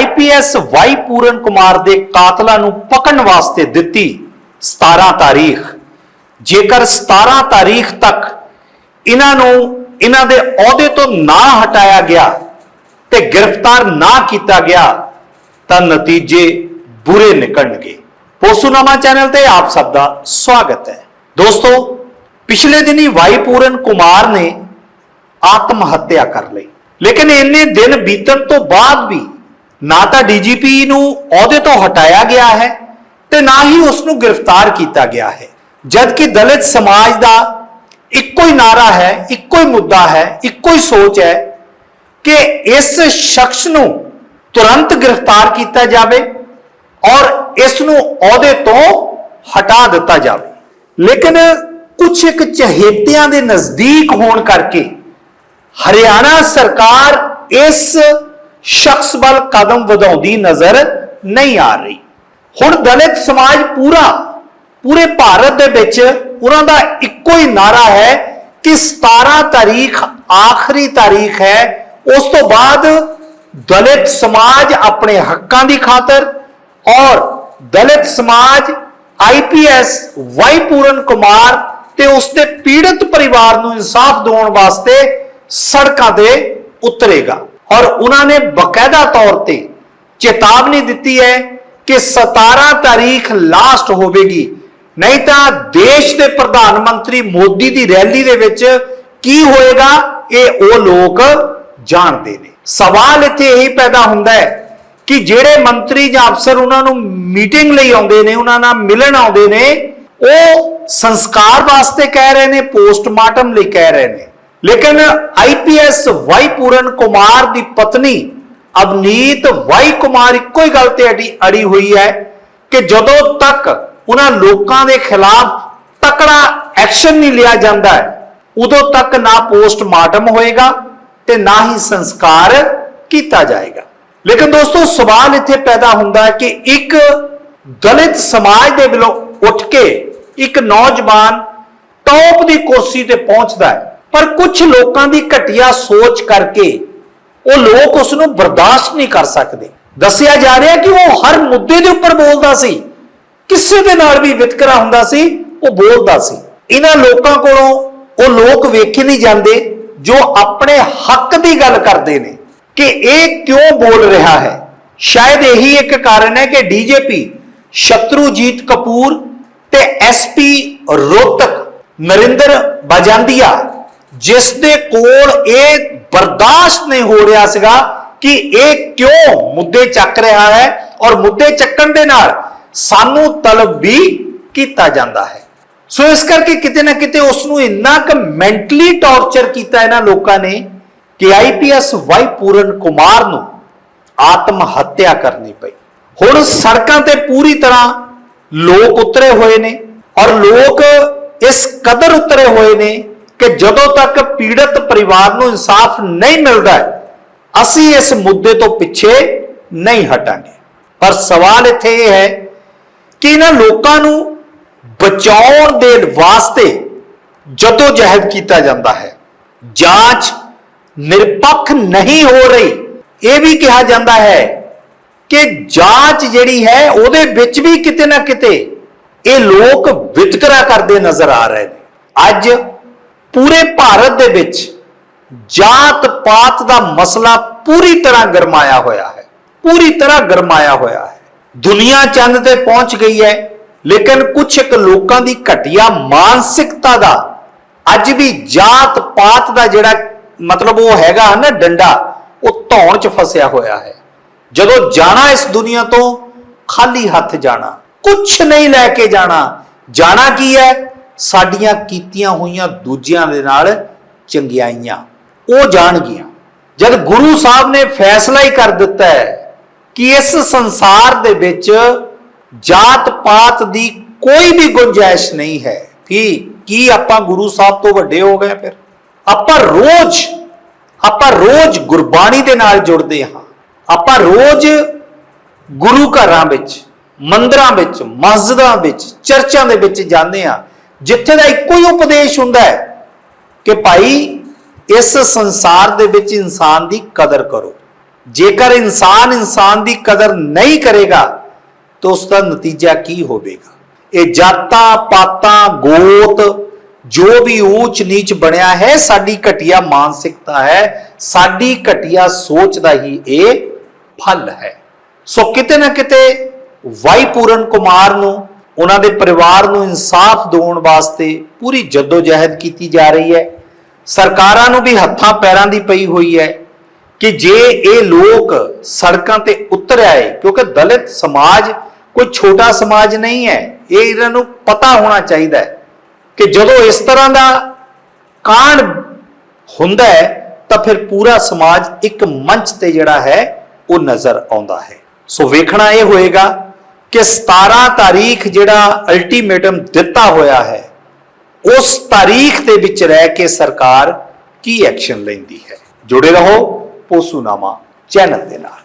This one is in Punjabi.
ਆਈਪੀਐਸ ਵਾਈ ਪੂਰਨ ਕੁਮਾਰ ਦੇ ਕਾਤਲਾਂ ਨੂੰ ਪਕੜਨ ਵਾਸਤੇ ਦਿੱਤੀ 17 ਤਾਰੀਖ। ਜੇਕਰ 17 ਤਾਰੀਖ ਤੱਕ ਇਹਨਾਂ ਨੂੰ ਇਹਨਾਂ ਦੇ ਅਹੁਦੇ ਤੋਂ ਨਾ ਹਟਾਇਆ ਗਿਆ ਤੇ ਗ੍ਰਿਫਤਾਰ ਨਾ ਕੀਤਾ ਗਿਆ, ਤਾਂ ਨਤੀਜੇ ਬੁਰੇ ਨਿਕਲਣਗੇ। ਪੋਸੂਨਾਮਾ ਚੈਨਲ ਤੇ ਆਪ ਸਭ ਦਾ ਸਵਾਗਤ ਹੈ। ਦੋਸਤੋ, ਪਿਛਲੇ ਦਿਨੀ ਵਾਈਪੂਰਨ ਕੁਮਾਰ ਨੇ ਆਤਮ ਹੱਤਿਆ ਕਰ ਲਈ। ਲੇਕਿਨ ਇੰਨੇ ਦਿਨ ਬੀਤਣ ਤੋਂ ਬਾਅਦ ਵੀ ਨਾ ਤਾਂ ਡੀਜੀਪੀ ਨੂੰ ਅਹੁਦੇ ਤੋਂ ਹਟਾਇਆ ਗਿਆ ਹੈ ਤੇ ਨਾ ਹੀ ਉਸ ਨੂੰ ਗ੍ਰਿਫਤਾਰ ਕੀਤਾ ਗਿਆ ਹੈ। ਜਦਕਿ ਦਲਿਤ ਸਮਾਜ ਦਾ ਇੱਕੋ ਹੀ ਨਾਰਾ ਹੈ, ਇੱਕੋ ਹੀ ਮੁੱਦਾ ਹੈ, ਇੱਕੋ ਹੀ ਸੋਚ ਹੈ ਕਿ ਇਸ ਸ਼ਖਸ ਨੂੰ ਤੁਰੰਤ ਗ੍ਰਿਫਤਾਰ ਕੀਤਾ ਜਾਵੇ ਔਰ ਇਸ ਨੂੰ ਅਹੁਦੇ ਤੋਂ ਹਟਾ ਦਿੱਤਾ ਜਾਵੇ। ਲੇਕਿਨ ਕੁਝ ਇੱਕ ਚਹੇਤਿਆਂ ਦੇ ਨਜ਼ਦੀਕ ਹੋਣ ਕਰਕੇ ਹਰਿਆਣਾ ਸਰਕਾਰ ਇਸ ਸ਼ਖਸ ਵੱਲ ਕਦਮ ਵਧਾਉਂਦੀ ਨਜ਼ਰ ਨਹੀਂ ਆ ਰਹੀ। ਹੁਣ ਦਲਿਤ ਸਮਾਜ ਪੂਰਾ, ਪੂਰੇ ਭਾਰਤ ਦੇ ਵਿੱਚ ਉਹਨਾਂ ਦਾ ਇੱਕੋ ਹੀ ਨਾਰਾ ਹੈ ਕਿ 17 ਤਾਰੀਖ ਆਖਰੀ ਤਾਰੀਖ ਹੈ। ਉਸ ਤੋਂ ਬਾਅਦ ਦਲਿਤ ਸਮਾਜ ਆਪਣੇ ਹੱਕਾਂ ਦੀ ਖਾਤਰ ਔਰ ਦਲਿਤ ਸਮਾਜ ਆਈਪੀਐਸ ਵਾਈ ਪੂਰਨ ਕੁਮਾਰ ਤੇ ਉਸਦੇ ਪੀੜਤ ਪਰਿਵਾਰ ਨੂੰ ਇਨਸਾਫ ਦਿਵਾਉਣ ਵਾਸਤੇ ਸੜਕਾਂ ਤੇ ਉਤਰੇਗਾ। ਔਰ ਉਹਨਾਂ ਨੇ ਬਕਾਇਦਾ ਤੌਰ ਤੇ ਚੇਤਾਵਨੀ ਦਿੱਤੀ ਹੈ ਕਿ 17 ਤਾਰੀਖ ਲਾਸਟ ਹੋਵੇਗੀ। ਨਹੀਂ ਤਾਂ ਦੇਸ਼ ਦੇ ਪ੍ਰਧਾਨ ਮੰਤਰੀ ਮੋਦੀ ਦੀ ਰੈਲੀ ਦੇ ਵਿੱਚ ਕੀ ਹੋਏਗਾ, ਇਹ ਉਹ ਲੋਕ ਜਾਣਦੇ ਨੇ। ਸਵਾਲ ਇੱਥੇ ਇਹੀ ਪੈਦਾ ਹੁੰਦਾ ਹੈ ਕਿ ਜਿਹੜੇ ਮੰਤਰੀ ਜਾਂ ਅਫਸਰ ਉਹਨਾਂ ਨੂੰ ਮੀਟਿੰਗ ਲਈ ਆਉਂਦੇ ਨੇ, ਉਹਨਾਂ ਨਾਲ ਮਿਲਣ ਆਉਂਦੇ ਨੇ, ਉਹ ਸੰਸਕਾਰ ਵਾਸਤੇ ਕਹਿ ਰਹੇ ਨੇ, ਪੋਸਟਮਾਰਟਮ ਲਈ ਕਹਿ ਰਹੇ ਨੇ। ਲੇਕਿਨ ਆਈਪੀਐਸ ਵਾਈ ਪੂਰਨ ਕੁਮਾਰ ਦੀ ਪਤਨੀ ਅਵਨੀਤ ਵਾਈ ਕੁਮਾਰ ਇੱਕੋ ਹੀ ਗੱਲ ਤੇ ਅੜੀ ਅੜੀ ਹੋਈ ਹੈ ਕਿ ਜਦੋਂ ਤੱਕ ਉਹਨਾਂ ਲੋਕਾਂ ਦੇ ਖਿਲਾਫ ਤਕੜਾ ਐਕਸ਼ਨ ਨਹੀਂ ਲਿਆ ਜਾਂਦਾ, ਉਦੋਂ ਤੱਕ ਨਾ ਪੋਸਟਮਾਰਟਮ ਹੋਏਗਾ ਤੇ ਨਾ ਹੀ ਸੰਸਕਾਰ ਕੀਤਾ ਜਾਏਗਾ। ਲੇਕਿਨ ਦੋਸਤੋ, ਸਵਾਲ ਇੱਥੇ ਪੈਦਾ ਹੁੰਦਾ ਹੈ ਕਿ ਇੱਕ ਦਲਿਤ ਸਮਾਜ ਦੇ ਵੱਲੋਂ ਉੱਠ ਕੇ ਇੱਕ ਨੌਜਵਾਨ ਟੌਪ ਦੀ ਕੁਰਸੀ ਤੇ ਪਹੁੰਚਦਾ ਹੈ ਪਰ ਕੁਝ ਲੋਕਾਂ ਦੀ ਘਟੀਆ ਸੋਚ ਕਰਕੇ ਉਹ ਲੋਕ ਉਸ ਨੂੰ ਬਰਦਾਸ਼ਤ ਨਹੀਂ ਕਰ ਸਕਦੇ। ਦੱਸਿਆ ਜਾ ਰਿਹਾ ਕਿ ਉਹ ਹਰ ਮੁੱਦੇ ਦੇ ਉੱਪਰ ਬੋਲਦਾ ਸੀ। ਕਿਸੇ ਦੇ ਨਾਲ ਵੀ ਵਿਤਕਰਾ ਹੁੰਦਾ ਸੀ, ਉਹ ਬੋਲਦਾ ਸੀ। ਇਹਨਾਂ ਲੋਕਾਂ ਕੋਲੋਂ ਉਹ ਲੋਕ ਵੇਖੇ ਨਹੀਂ ਜਾਂਦੇ, ਜੋ ਆਪਣੇ ਹੱਕ ਦੀ ਗੱਲ ਕਰਦੇ ਨੇ ਕਿ ਇਹ ਕਿਉਂ ਬੋਲ ਰਿਹਾ ਹੈ। ਸ਼ਾਇਦ ਇਹੀ ਇੱਕ ਕਾਰਨ ਹੈ ਕਿ ਡੀਜੀਪੀ ਸ਼ਤਰੂਜੀਤ ਕਪੂਰ ਤੇ ਐਸਪੀ ਰੋਹਤਕ ਨਰਿੰਦਰ ਬਾਜਾਂਦੀਆ ਜਿਸ ਦੇ ਕੋਲ ਇਹ ਬਰਦਾਸ਼ਤ ਨਹੀਂ ਹੋ ਰਿਹਾ ਸੀਗਾ ਕਿ ਇਹ ਕਿਉਂ ਮੁੱਦੇ ਚੱਕ ਰਿਹਾ ਹੈ ਔਰ ਮੁੱਦੇ ਚੱਕਣ ਦੇ ਨਾਲ ਸਾਨੂੰ ਤਲਬ ਵੀ ਕੀਤਾ ਜਾਂਦਾ ਹੈ। ਸੋ ਇਸ ਕਰਕੇ ਕਿਤੇ ਨਾ ਕਿਤੇ ਉਸ ਨੂੰ ਇੰਨਾ ਕੁ ਮੈਂਟਲੀ ਟੌਰਚਰ ਕੀਤਾ ਇਹਨਾਂ ਲੋਕਾਂ ਨੇ ਕਿ ਆਈਪੀਐਸ ਵਾਈ ਪੂਰਨ ਕੁਮਾਰ ਨੂੰ ਆਤਮ ਹੱਤਿਆ ਕਰਨੀ ਪਈ। ਹੁਣ ਸੜਕਾਂ ਤੇ ਪੂਰੀ ਤਰ੍ਹਾਂ ਲੋਕ ਉਤਰੇ ਹੋਏ ਨੇ ਔਰ ਲੋਕ ਇਸ ਕਦਰ ਉਤਰੇ ਹੋਏ ਨੇ ਕਿ ਜਦੋਂ ਤੱਕ ਪੀੜਤ ਪਰਿਵਾਰ ਨੂੰ ਇਨਸਾਫ ਨਹੀਂ ਮਿਲਦਾ ਅਸੀਂ ਇਸ ਮੁੱਦੇ ਤੋਂ ਪਿੱਛੇ ਨਹੀਂ ਹਟਾਂਗੇ। ਪਰ ਸਵਾਲ ਇੱਥੇ ਇਹ ਹੈ ਕਿ ਇਹਨਾਂ ਲੋਕਾਂ ਨੂੰ ਬਚਾਉਣ ਦੇ ਵਾਸਤੇ ਜਦੋਂ ਜਹਿਦ ਕੀਤਾ ਜਾਂਦਾ ਹੈ, ਜਾਂਚ ਨਿਰਪੱਖ ਨਹੀਂ ਹੋ ਰਹੀ। ਇਹ ਵੀ ਕਿਹਾ ਜਾਂਦਾ ਹੈ ਕਿ ਜਾਂਚ ਜਿਹੜੀ ਹੈ, ਉਹਦੇ ਵਿੱਚ ਵੀ ਕਿਤੇ ਨਾ ਕਿਤੇ ਇਹ ਲੋਕ ਵਿਤਕਰਾ ਕਰਦੇ ਨਜ਼ਰ ਆ ਰਹੇ ਨੇ। ਅੱਜ ਪੂਰੇ ਭਾਰਤ ਦੇ ਵਿੱਚ ਜਾਤ ਪਾਤ ਦਾ ਮਸਲਾ ਪੂਰੀ ਤਰ੍ਹਾਂ ਗਰਮਾਇਆ ਹੋਇਆ ਹੈ। ਪੂਰੀ ਤਰ੍ਹਾਂ ਗਰਮਾਇਆ ਹੋਇਆ ਹੈ। ਦੁਨੀਆ ਚੰਦ ਤੇ ਪਹੁੰਚ ਗਈ ਹੈ, ਲੇਕਿਨ ਕੁਝ ਇੱਕ ਲੋਕਾਂ ਦੀ ਘਟੀਆ ਮਾਨਸਿਕਤਾ ਦਾ ਅੱਜ ਵੀ ਜਾਤ ਪਾਤ ਦਾ ਜਿਹੜਾ ਮਤਲਬ ਉਹ ਹੈਗਾ ਨਾ ਡੰਡਾ, ਉਹ ਧੌਣ 'ਚ ਫਸਿਆ ਹੋਇਆ ਹੈ। ਜਦੋਂ ਜਾਣਾ ਇਸ ਦੁਨੀਆ ਤੋਂ, ਖਾਲੀ ਹੱਥ ਜਾਣਾ ਕੁਝ ਨਹੀਂ ਲੈ ਕੇ ਜਾਣਾ। ਜਾਣਾ ਕੀ ਹੈ? ਸਾਡੀਆਂ ਕੀਤੀਆਂ ਹੋਈਆਂ ਦੂਜਿਆਂ ਦੇ ਨਾਲ ਚੰਗਿਆਈਆਂ ਉਹ ਜਾਣਗੀਆਂ। ਜਦ ਗੁਰੂ ਸਾਹਿਬ ਨੇ ਫੈਸਲਾ ਹੀ ਕਰ ਦਿੱਤਾ ਹੈ ਕਿ ਇਸ ਸੰਸਾਰ ਦੇ ਵਿੱਚ ਜਾਤ ਪਾਤ ਦੀ ਕੋਈ ਵੀ ਗੁੰਜਾਇਸ਼ ਨਹੀਂ ਹੈ ਕਿ ਕੀ ਆਪਾਂ ਗੁਰੂ ਸਾਹਿਬ ਤੋਂ ਵੱਡੇ ਹੋ ਗਏ ਫਿਰ? ਆਪਾਂ ਰੋਜ਼ ਆਪਾਂ ਰੋਜ਼ ਗੁਰਬਾਣੀ ਦੇ ਨਾਲ ਜੁੜਦੇ ਹਾਂ। ਆਪਾਂ ਰੋਜ਼ ਗੁਰੂ ਘਰਾਂ ਵਿੱਚ, ਮੰਦਰਾਂ ਵਿੱਚ, ਮਸਜਿਦਾਂ ਵਿੱਚ, ਚਰਚਾਂ ਦੇ ਵਿੱਚ ਜਾਂਦੇ ਹਾਂ। ਜਿੱਥੇ ਦਾ ਇੱਕੋ ਹੀ ਉਪਦੇਸ਼ ਹੁੰਦਾ ਹੈ ਕਿ ਭਾਈ, ਇਸ ਸੰਸਾਰ ਦੇ ਵਿੱਚ ਇਨਸਾਨ ਦੀ ਕਦਰ ਕਰੋ। ਜੇਕਰ ਇਨਸਾਨ ਇਨਸਾਨ ਦੀ ਕਦਰ ਨਹੀਂ ਕਰੇਗਾ, ਤਾਂ ਉਸ ਦਾ ਨਤੀਜਾ ਕੀ ਹੋਵੇਗਾ? ਇਹ ਜਾਤਾਂ, ਪਾਤਾਂ, ਗੋਤ, ਜੋ ਵੀ ਊਚ ਨੀਚ ਬਣਿਆ ਹੈ, ਸਾਡੀ ਘਟੀਆ ਮਾਨਸਿਕਤਾ ਹੈ, ਸਾਡੀ ਘਟੀਆ ਸੋਚ ਦਾ ਹੀ ਇਹ ਫਲ ਹੈ। ਸੋ ਕਿਤੇ ਨਾ ਕਿਤੇ ਵਾਈ ਪੂਰਨ ਕੁਮਾਰ ਨੂੰ ਉਹਨਾਂ ਦੇ ਪਰਿਵਾਰ ਨੂੰ ਇਨਸਾਫ ਦਿਵਾਉਣ ਵਾਸਤੇ ਪੂਰੀ ਜਦੋਜਹਿਦ ਕੀਤੀ ਜਾ ਰਹੀ ਹੈ। ਸਰਕਾਰਾਂ ਨੂੰ ਵੀ ਹੱਥਾਂ ਪੈਰਾਂ ਦੀ ਪਈ ਹੋਈ ਹੈ ਕਿ ਜੇ ਇਹ ਲੋਕ ਸੜਕਾਂ ਤੇ ਉਤਰ ਆਏ, ਕਿਉਂਕਿ ਦਲਿਤ ਸਮਾਜ ਕੋਈ ਛੋਟਾ ਸਮਾਜ ਨਹੀਂ ਹੈ, ਇਹ ਇਹਨਾਂ ਨੂੰ ਪਤਾ ਹੋਣਾ ਚਾਹੀਦਾ ਹੈ ਕਿ ਜਦੋਂ ਇਸ ਤਰ੍ਹਾਂ ਦਾ ਕਾਂਡ ਹੁੰਦਾ ਹੈ, ਤਾਂ ਫਿਰ ਪੂਰਾ ਸਮਾਜ ਇੱਕ ਮੰਚ ਤੇ ਜਿਹੜਾ ਹੈ, ਉਹ ਨਜ਼ਰ ਆਉਂਦਾ ਹੈ। ਸੋ ਵੇਖਣਾ ਇਹ ਹੋਏਗਾ ਕਿ 17 ਤਾਰੀਖ ਜਿਹੜਾ ਅਲਟੀਮੇਟਮ ਦਿੱਤਾ ਹੋਇਆ ਹੈ, ਉਸ ਤਾਰੀਖ ਦੇ ਵਿੱਚ ਰਹਿ ਕੇ ਸਰਕਾਰ ਕੀ ਐਕਸ਼ਨ ਲੈਂਦੀ ਹੈ? ਜੁੜੇ ਰਹੋ ਪੋਸੂਨਾਮਾ ਚੈਨਲ ਦੇ ਨਾਲ।